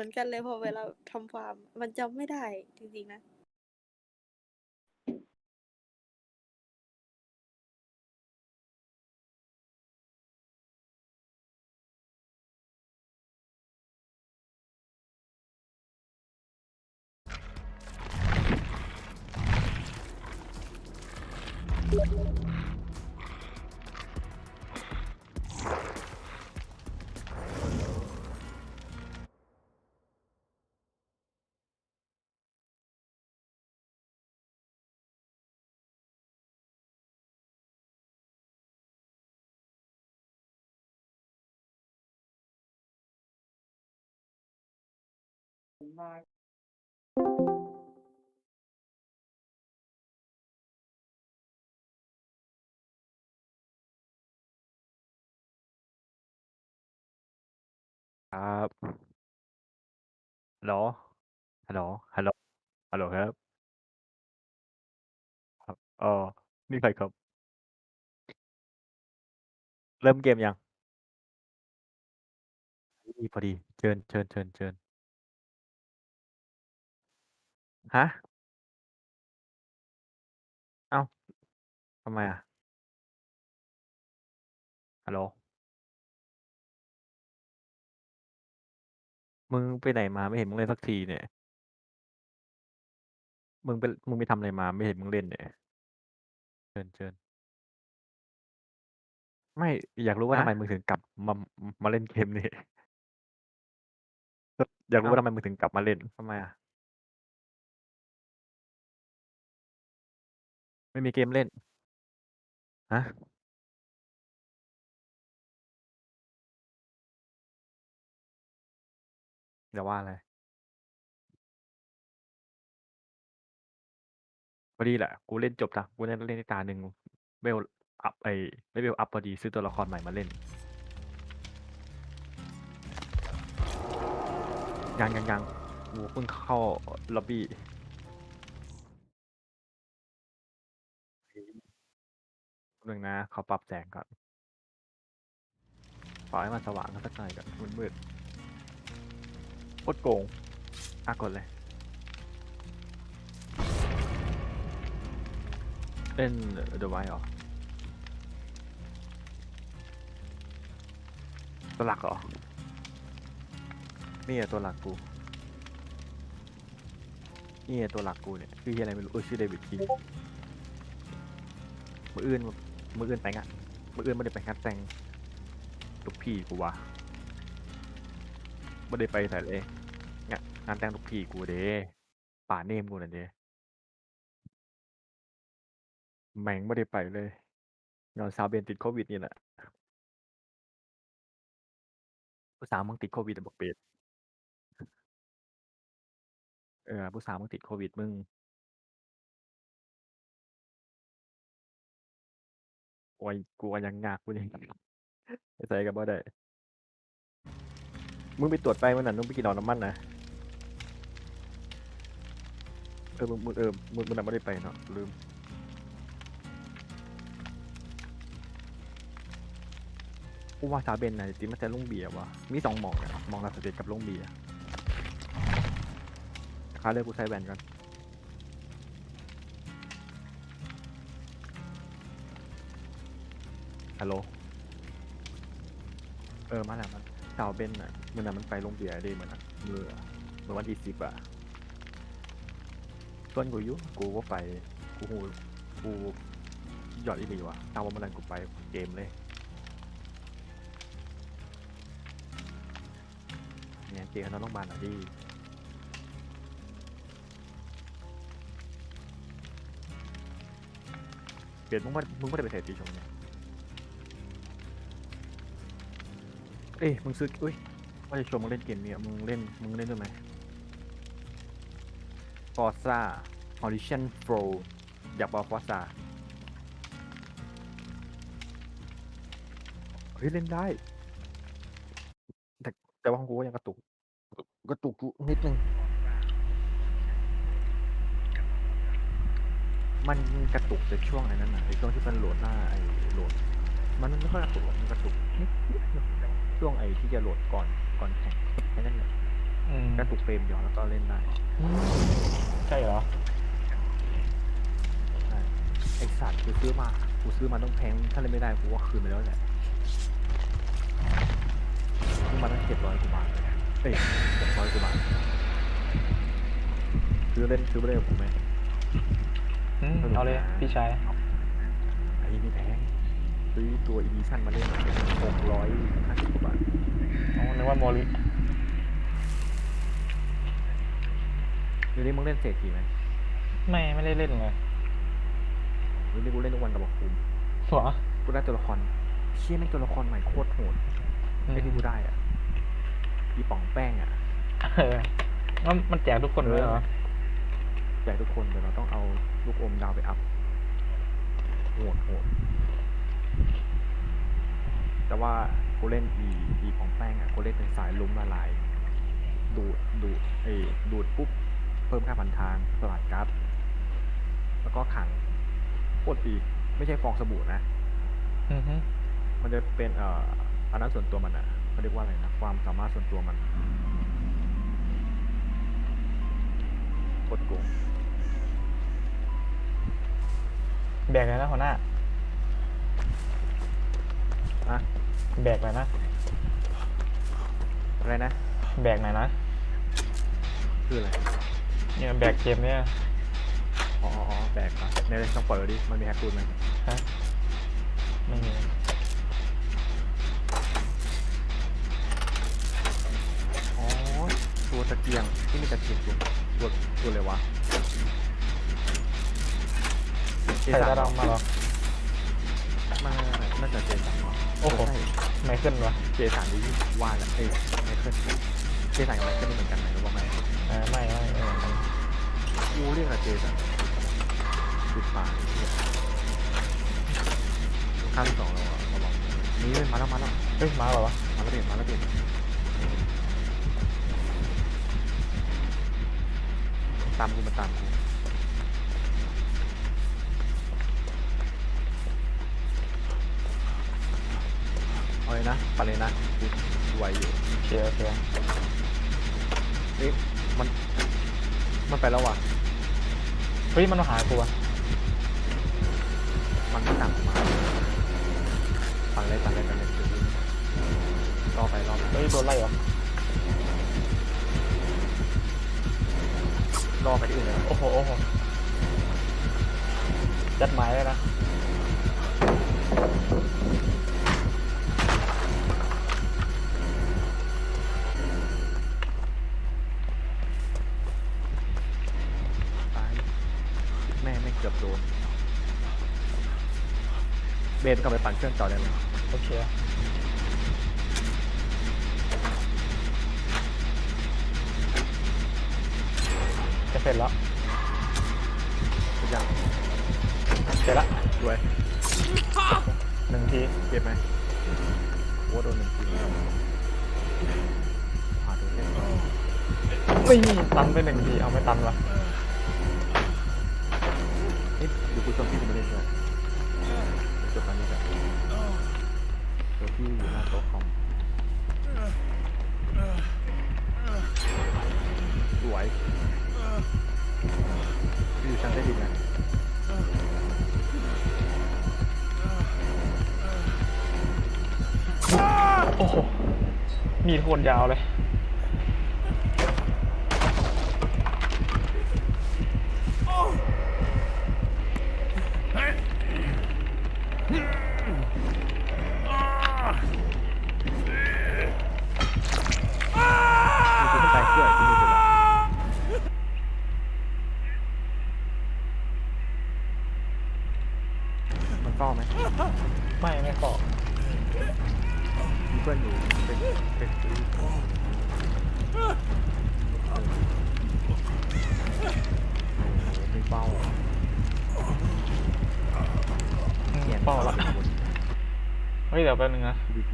มือนกันเลยพอเวลาทำฟาร์ม มันจำไม่ได้จริงๆนะ ครับฮัลโหลฮัลโหลฮัลโหลฮัลโหลครับ ครับเออนี่ใครครับ เริ่มเกมยังนี่พอดี เชิญเชิญเชิญเชิญ ฮะ เอ้า ทำไมอะ ฮัลโหล มึงไปไหนมาไม่เห็นมึงเล่นสักทีเนี่ย มึงไป มึงไปทำอะไรมาไม่เห็นมึงเล่นเนี่ย เชิญเชิญไม่ อยากรู้ว่าทำไมมึงถึงกลับมามาเล่นเกมนี้ อยากรู้ว่าทำไมมึงถึงกลับมาเล่นทำไมอะ ไม่มีเกมเล่น ฮะอย่าว่าอะไร พอดีแหละ กูเล่นจบตากูเล่นเล่นในตาหนึ่งเวลอัพไอเลเวลอัพพอดีซื้อตัวละครใหม่มาเล่น ยังยังยังกูเพิ่งเข้าล็อบบี้ หนึ่งนะเขาปรับแสงก่อนปล่อยให้มันสว่างกันสักหน่อยก่อนมันมืดโคตรโกงอะกดเลย เล่นเดอะไวเหรอตัวหลักเหรอ นี่อะตัวหลักกูนี่ตัวหลักกูเนี่ยชื่ออะไรไม่รู้เออชื่อเดวิดคิงมืออื่น มืออื่นแต่งอะมืออื่นไม่ได้ไปงานแต่งลูกพี่กูวะไม่ได้ไปใส่เลยงานงานแต่งลูกพี่กูเด้ป่าเนมกูน่ะเด้แม่งไม่ได้ไปเลยนอนซาวเบนติดโควิดนี่แหละผู้สาวมึงติดโควิดอะบอกเป็ดเออผู้สาวมึงติดโควิดมึง โอ้ยกลัวยังงากกูนี่ไปใส่กับบ่ได้ มึงไปตรวจไปเมื่อนั้นมึงไปกินเอาน้ำมันนะเออมึงมึงเออมึงมึงน่ะไม่ได้ไปเนาะลืมกูว่าสาเบนน่ะจริงมันจะลงเบียร์วะมีสองหมองอะหมองลาสเตทกับลงเบียร์ค่าเลือกกูใส่แว่นก่อน ฮัลโหล เออ มาแล้วมันสาเบนน่ะมันน่ะมันไปลงเบียร์ด้เหมือนอะเมื่อเมื่อวันที่สิบอะส่วนกูอยู่กูก็ไป กูหูกูยอดอีหลีวะตามวันนั้นกูไปเกมเลยเนี่ยเจอกันนอนโรงพยาบาลอะดิเปลี่ยนมึงว่ามึงไม่ได้ไปเทรดตีชงเนี่ย เอ้ยมึงซื้ออุ้ยว่าจะชวนมึงเล่นเกมนี้อะมึงเล่นมึงเล่นด้วยไหม Forza Horizon Pro อยากบอก Forza เฮ้ยเล่นได้ แต่แต่ว่าของกูก็ยังกระตุก กระตุกกูนิดนึง มันกระตุกแต่ช่วงไอ้นั้นนะไอ้ช่วงที่มันโหลดหน้าไอ้โหลด มันไม่ค่อยกระตุกหรอกมันกระตุกนิดนิดเดียวช่วงไอ้ที่จะโหลดก่อนก่อนแข่งแค่นั้นแหละอืมกระตุกเฟรมเดียวแล้วก็เล่นได้อืมใช่เหรอ ใช่ไอสัตว์กูซื้อมากูซื้อมาต้องแพงถ้าเล่นไม่ได้กูว่าคืนไปแล้วแหละซื้อมาตั้งเจ็ดร้อยกว่าบาทเลยเอ้ยหกร้อยกว่าบาทซื้อเล่นซื้อไปเล่นกับกูไหมอืมเอาเลยพี่ชายไอ้นี่แพง ซื้อตัวอีดิชั่นมาเล่นหกร้อยห้าสิบกว่าบาทอ๋อนึกว่าโมลิเดี๋ยวนี้มึงเล่นเศรษฐีไหมไม่ไม่ได้เล่นเลยเดี๋ยวนี้กูเล่นทุกวันกับบอกคุมหัวกูได้ตัวละครเชี่ยแม่งตัวละครใหม่โคตรโหดไอ้ที่กูได้อะอีป๋องแป้งอะเออแล้วมันแจกทุกคนเลยเหรอแจกทุกคนเดี๋ยวเราต้องเอาลูกอมดาวไปอัพโหดโหด แต่ว่ากูเล่นอีอีป๋องแป้งอะกูเล่นเป็นสายลุ้มละลาย ดูดดูดเอยดูดปุ๊บ เพิ่มค่าพันทางสลัดการ์ดแล้วก็ขังโคตรดีไม่ใช่ฟองสบู่นะอือฮึมันจะเป็นเอ่ออันนั้นส่วนตัวมันอะเขาเรียกว่าอะไรนะความสามารถส่วนตัวมันโคตรโกงแบกเลยนะหัวหน้าอะ แบกเลยนะ อะไรนะ แบกหน่อยนะ คืออะไร เนี่ยแบกเกมเนี่ย อ๋ออ๋ออ๋อแบกครับในต้องเปิดดิ มันมีแฮกคูดไหมฮะ ไม่มี อ๋อ ตัวตะเกียงที่มีตะเกียงตัวตัวตัวอะไรวะเจใส่สัตานดำมาเหรอ มาน่าจะเจสันวะ โอ้โหใช่ไม่ขึ้นวะเจสันที่ว่าแหละเอ้ยไมเคิลเจสันกับไมเคิลนี่เหมือนกันไหมหรือว่าไม่เออไม่ไม่เออมันกูเรียกอะเจสันติดปากเนี่ยขั้นสองเราอะระวังนี่มาแล้วมาแล้วเฮ้ยมาเหรอวะมาแล้วเด็ดมาแล้วเด็ดตามกูมาตามกู ไปเลยนะไหวอยู่โอเคโอเคเอ๊ะมัน มันไปแล้วว่ะ เฮ้ยมันมาหากูวะมันไม่ตามกูมาปั่นเลยปั่นเลยปั่นเลยเดี๋ยรอไปรอไปเฮ้ยโดนไล่เหรอรอไปที่อื่นเลยนะโอ้โหโอ้โหจัดหมายเลยนะ นกลับไปปั่นเครื่องต่อได้ไหมโอเคจะเสร็จแล้วทุกอย่างเสร็จละด้วยหนึ่งทีเก็บไหมโอ้โดนหนึ่งทีแล้วหาตัวเล่นไม่มีตันไปหนึ่งทีเอาไม่ตันวะ อยู่ชั้นใต้ดินนะโอ้โห มีดโคตรยาวเลย ไหมไม่ไม่ขอมีเพื่อนอยู่เป็นเป็นซื้อโอ้โหไม่เฝ้าอืมเขียนเป้าละบนเฮ้ยเดี๋ยวแป๊บนึงนะชีวิต